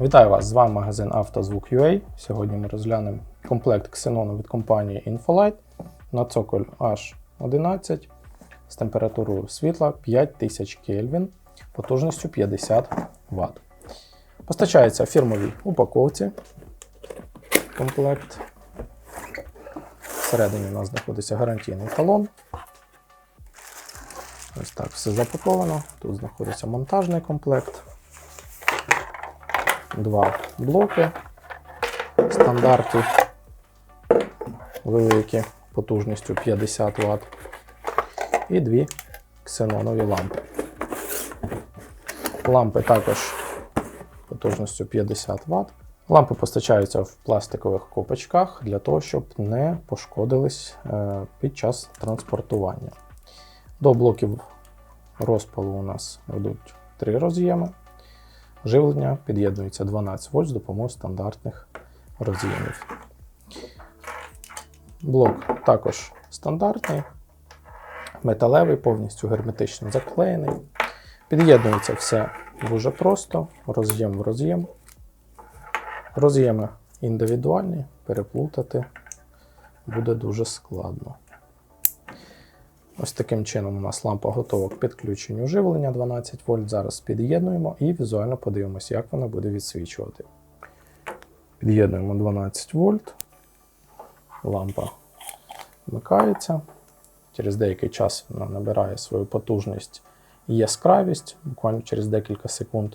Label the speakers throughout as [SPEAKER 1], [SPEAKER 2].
[SPEAKER 1] Вітаю вас! З вами магазин «Автозвук.UA». Сьогодні ми розглянемо комплект ксенону від компанії Infolight на цоколь H11 з температурою світла 5000 Кельвін, потужністю 50 Вт. Постачається в фірмовій упаковці комплект. Всередині у нас знаходиться гарантійний талон. Ось так все запаковано. Тут знаходиться монтажний комплект. Два блоки стандартів великі потужністю 50 Вт і дві ксенонові лампи. Лампи також потужністю 50 Вт. Лампи постачаються в пластикових копочках для того, щоб не пошкодились е, під час транспортування. До блоків розпалу у нас йдуть три роз'єми. Живлення під'єднується 12 вольт з допомогою стандартних роз'ємів. Блок також стандартний, металевий, повністю герметично заклеєний. Під'єднується все дуже просто, роз'єм в роз'єм. Роз'єми індивідуальні, переплутати буде дуже складно. Ось таким чином у нас лампа готова к підключенню живлення 12 вольт. Зараз під'єднуємо і візуально подивимося, як вона буде відсвічувати. Під'єднуємо 12 вольт. Лампа вмикається. Через деякий час вона набирає свою потужність і яскравість, буквально через декілька секунд.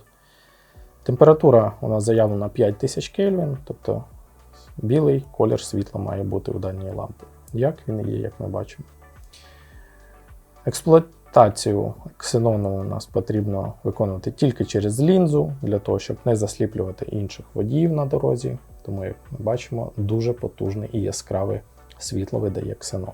[SPEAKER 1] Температура у нас заявлена 5000 Кельвін, тобто білий колір світла має бути у даній лампі. Як він є, як ми бачимо. Експлуатацію ксенону у нас потрібно виконувати тільки через лінзу, для того, щоб не засліплювати інших водіїв на дорозі. Тому, як ми бачимо, дуже потужне і яскраве світло видає ксенон.